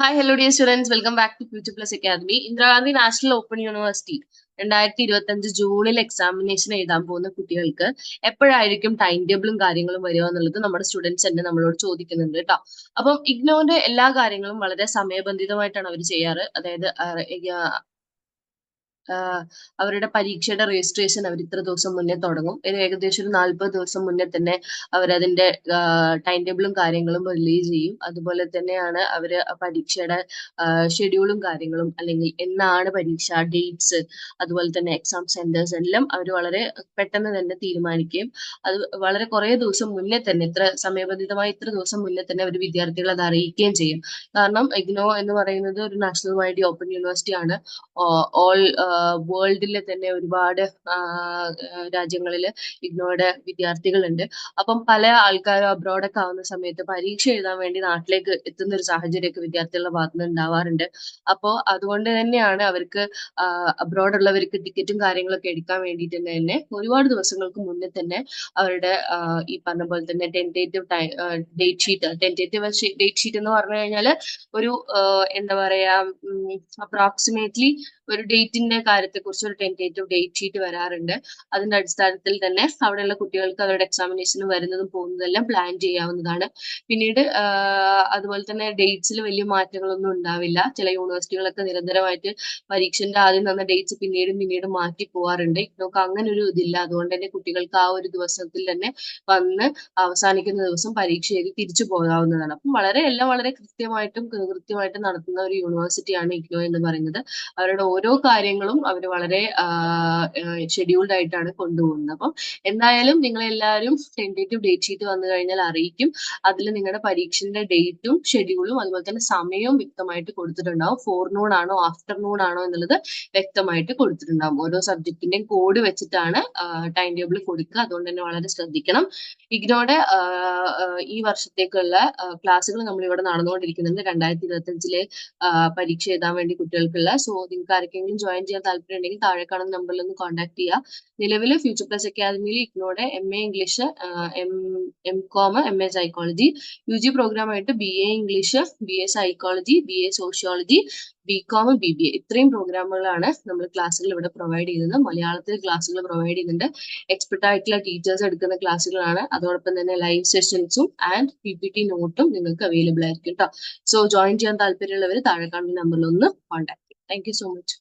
Hi hello dear students welcome back to future plus academy Indira Gandhi national open university രണ്ടായിരത്തി ഇരുപത്തി അഞ്ച് ജൂണിൽ examination എഴുതാൻ പോകുന്ന കുട്ടികൾക്ക് എപ്പോഴായിരിക്കും ടൈം ടേബിളും കാര്യങ്ങളും വരിക എന്നുള്ളത് നമ്മുടെ സ്റ്റുഡൻസ് തന്നെ നമ്മളോട് ചോദിക്കുന്നുണ്ട് കേട്ടോ. അപ്പം ഇഗ്നോന്റെ എല്ലാ കാര്യങ്ങളും വളരെ സമയബന്ധിതമായിട്ടാണ് അവർ ചെയ്യാറ്. അതായത് അവരുടെ പരീക്ഷയുടെ രജിസ്ട്രേഷൻ അവർ ഇത്ര ദിവസം മുന്നേ തുടങ്ങും. ഏകദേശം ഒരു നാൽപ്പത് ദിവസം മുന്നേ തന്നെ അവരതിന്റെ ടൈം ടേബിളും കാര്യങ്ങളും റിലീസ് ചെയ്യും. അതുപോലെ തന്നെയാണ് അവർ പരീക്ഷയുടെ ഷെഡ്യൂളും കാര്യങ്ങളും അല്ലെങ്കിൽ എന്നാണ് പരീക്ഷ ഡേറ്റ്സ് അതുപോലെ തന്നെ എക്സാം സെന്റേഴ്സ് എല്ലാം അവർ വളരെ പെട്ടെന്ന് തന്നെ തീരുമാനിക്കുകയും അത് വളരെ കുറേ ദിവസം മുന്നേ തന്നെ ഇത്ര സമയബന്ധിതമായി ഇത്ര ദിവസം മുന്നേ തന്നെ അവർ വിദ്യാർത്ഥികളെ അത് അറിയിക്കുകയും ചെയ്യും. കാരണം ഇഗ്നോ എന്ന് പറയുന്നത് ഒരു നാഷണൽ വൈഡ് ഓപ്പൺ യൂണിവേഴ്സിറ്റി ആണ്. ഓൾ വേൾഡിലെ തന്നെ ഒരുപാട് രാജ്യങ്ങളിൽ ഇഗ്നോയുടെ വിദ്യാർത്ഥികളുണ്ട്. അപ്പം പല ആൾക്കാരും അബ്രോഡൊക്കെ ആവുന്ന സമയത്ത് പരീക്ഷ എഴുതാൻ വേണ്ടി നാട്ടിലേക്ക് എത്തുന്ന ഒരു സാഹചര്യമൊക്കെ വിദ്യാർത്ഥികളുടെ ഭാഗത്ത് നിന്ന് ഉണ്ടാവാറുണ്ട്. അപ്പോൾ അതുകൊണ്ട് തന്നെയാണ് അവർക്ക് അബ്രോഡ് ഉള്ളവർക്ക് ടിക്കറ്റും കാര്യങ്ങളൊക്കെ എടുക്കാൻ വേണ്ടിയിട്ട് തന്നെ ഒരുപാട് ദിവസങ്ങൾക്ക് മുന്നേ തന്നെ അവരുടെ ഈ പറഞ്ഞ പോലെ തന്നെ tentative time date sheet tentative date sheet എന്ന് പറഞ്ഞു കഴിഞ്ഞാൽ ഒരു എന്താ പറയാ അപ്രോക്സിമേറ്റ്ലി ഒരു ഡേറ്റിന്റെ കാര്യത്തെക്കുറിച്ച് ഒരു ടെന്റേറ്റീവ് ഡേറ്റ് ഷീറ്റ് വരാറുണ്ട്. അതിന്റെ അടിസ്ഥാനത്തിൽ തന്നെ അവിടെയുള്ള കുട്ടികൾക്ക് അവരുടെ എക്സാമിനേഷന് വരുന്നതും പോകുന്നതെല്ലാം പ്ലാൻ ചെയ്യാവുന്നതാണ്. പിന്നീട് അതുപോലെ തന്നെ ഡേറ്റ്സിൽ വലിയ മാറ്റങ്ങളൊന്നും ഉണ്ടാവില്ല. ചില യൂണിവേഴ്സിറ്റികളൊക്കെ നിരന്തരമായിട്ട് പരീക്ഷന്റെ ആദ്യം തന്ന ഡേറ്റ്സ് പിന്നീടും പിന്നീടും മാറ്റി പോവാറുണ്ട്. നമുക്ക് അങ്ങനെ ഒരു ഇതില്ല. അതുകൊണ്ട് തന്നെ കുട്ടികൾക്ക് ആ ഒരു ദിവസത്തിൽ തന്നെ വന്ന് അവസാനിക്കുന്ന ദിവസം പരീക്ഷ എഴുതി തിരിച്ചു പോകാവുന്നതാണ്. അപ്പം വളരെ എല്ലാം വളരെ കൃത്യമായിട്ടും കൃത്യമായിട്ടും നടത്തുന്ന ഒരു യൂണിവേഴ്സിറ്റിയാണ് ഇഗ്നോ എന്ന് പറയുന്നത്. അവരുടെ ഓരോ കാര്യങ്ങളും അവർ വളരെ ഷെഡ്യൂൾഡ് ആയിട്ടാണ് കൊണ്ടുപോകുന്നത്. അപ്പം എന്തായാലും നിങ്ങൾ എല്ലാവരും ടെൻഡേറ്റീവ് ഡേറ്റ് ഷീറ്റ് വന്നു കഴിഞ്ഞാൽ അറിയിക്കും. അതിൽ നിങ്ങളുടെ പരീക്ഷന്റെ ഡേറ്റും ഷെഡ്യൂളും അതുപോലെ തന്നെ സമയവും വ്യക്തമായിട്ട് കൊടുത്തിട്ടുണ്ടാവും. ഫോർനൂൺ ആണോ ആഫ്റ്റർനൂൺ ആണോ എന്നുള്ളത് വ്യക്തമായിട്ട് കൊടുത്തിട്ടുണ്ടാവും. ഓരോ സബ്ജക്റ്റിന്റെയും കോഡ് വെച്ചിട്ടാണ് ടൈം ടേബിൾ കൊടുക്കുക. അതുകൊണ്ട് തന്നെ വളരെ ശ്രദ്ധിക്കണം. ഇഗ്നോയുടെ ഈ വർഷത്തേക്കുള്ള ക്ലാസ്സുകൾ നമ്മൾ ഇവിടെ നടന്നുകൊണ്ടിരിക്കുന്നുണ്ട്. രണ്ടായിരത്തി ഇരുപത്തി അഞ്ചിലെ പരീക്ഷ എഴുതാൻ വേണ്ടി കുട്ടികൾക്കുള്ള. സോ നിങ്ങൾക്ക് ആർക്കെങ്കിലും ജോയിൻ ചെയ്യാൻ താല്പര്യം ഉണ്ടെങ്കിൽ താഴെ കാണുന്ന നമ്പറിൽ ഒന്ന് കോൺടാക്ട് ചെയ്യുക നിലവിൽ ഫ്യൂച്ചർ പ്ലസ് അക്കാദമിയിൽ ഇഗ്നോടെ M A English M M com M A psychology U G program ആയിട്ട് B A English B A psychology B A sociology B com B B A ഇത്രയും പ്രോഗ്രാമുകളാണ് നമ്മൾ ക്ലാസ്സുകൾ ഇവിടെ പ്രൊവൈഡ് ചെയ്യുന്നത്. മലയാളത്തിൽ ക്ലാസ്സുകൾ പ്രൊവൈഡ് ചെയ്യുന്നുണ്ട്. എക്സ്പെർട്ട് ആയിട്ടുള്ള ടീച്ചേഴ്സ് എടുക്കുന്ന ക്ലാസ്സുകളാണ് അതോടൊപ്പം തന്നെ ലൈവ് സെഷൻസും ആൻഡ് പി പി ടി നോട്ടും നിങ്ങൾക്ക് അവൈലബിൾ ആയിരിക്കും കേട്ടോ സോ ജോയിൻ ചെയ്യാൻ താല്പര്യമുള്ളവർ താഴെ കാണുന്ന നമ്പറിൽ ഒന്ന് കോൺടാക്ട് ചെയ്യും. Thank you so much